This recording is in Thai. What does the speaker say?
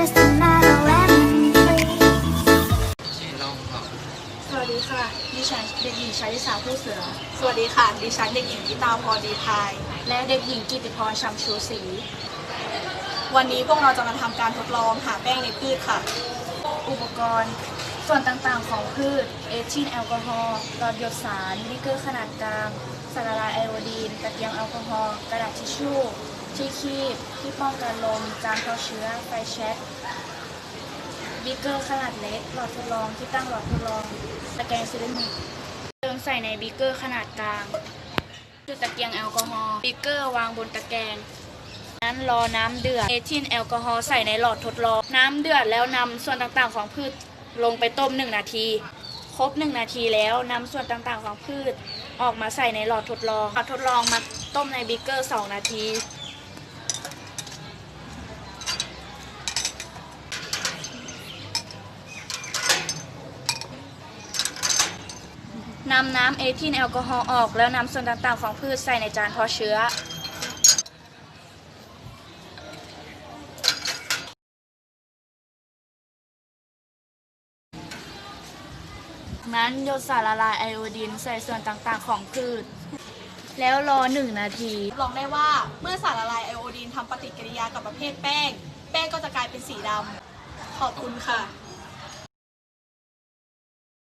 just a matter lemon tree. สวัสดีค่ะ ดิฉันเด็กหญิงชาลิสาผู้เสือ สวัสดีค่ะ ดิฉันเด็กหญิงพิตาพรดีพาย และเด็กหญิงกิติพรชัมชูศรีวันนี้พวกเราจะมาทำการทดลองหาแป้งในพืชค่ะ อุปกรณ์ ส่วนต่างๆของพืช เอทิลแอลกอฮอล์หลอดหยดสารวิกเกอร์ขนาดกลางสารละลายไอโอดีนตะเกียงแอลกอฮอล์กระดาษทิชชู่ ที่คีบที่ป้องกันลม จานเพาเชื้อ ไฟแช็กวิกเกอร์ขนาดเล็ก หลอดทดลองที่ตั้งหลอดทดลองตะแกรงเซรามิกเติมใส่ในบิกเกอร์ขนาดกลางจุดตะเกียงแอลกอฮอล์บิกเกอร์วางบนตะแกรงนั้นรอน้ำเดือดเอทิลแอลกอฮอล์ใส่ในหลอดทดลอง น้ำเดือดแล้วนำส่วนต่างๆของพืชลงไปต้ม 1 นาที ครบ 1 นาทีแล้วนำส่วนต่างๆของพืชออกมาใส่ในหลอดทดลองหลอดทดลองมาต้มในบิกเกอร์ 2 นาที นำน้ำเอทิลแอลกอฮอล์ออก แล้วนำส่วนต่างๆของพืชใส่ในจานเพาะเชื้อ นั้นหยดสารละลายไอโอดีนใส่ส่วนต่างๆของพืช แล้วรอ 1 นาที ลองได้ว่าเมื่อสารละลายไอโอดีนทำปฏิกิริยากับประเภทแป้ง แป้งก็จะกลายเป็นสีดำขอบคุณค่ะ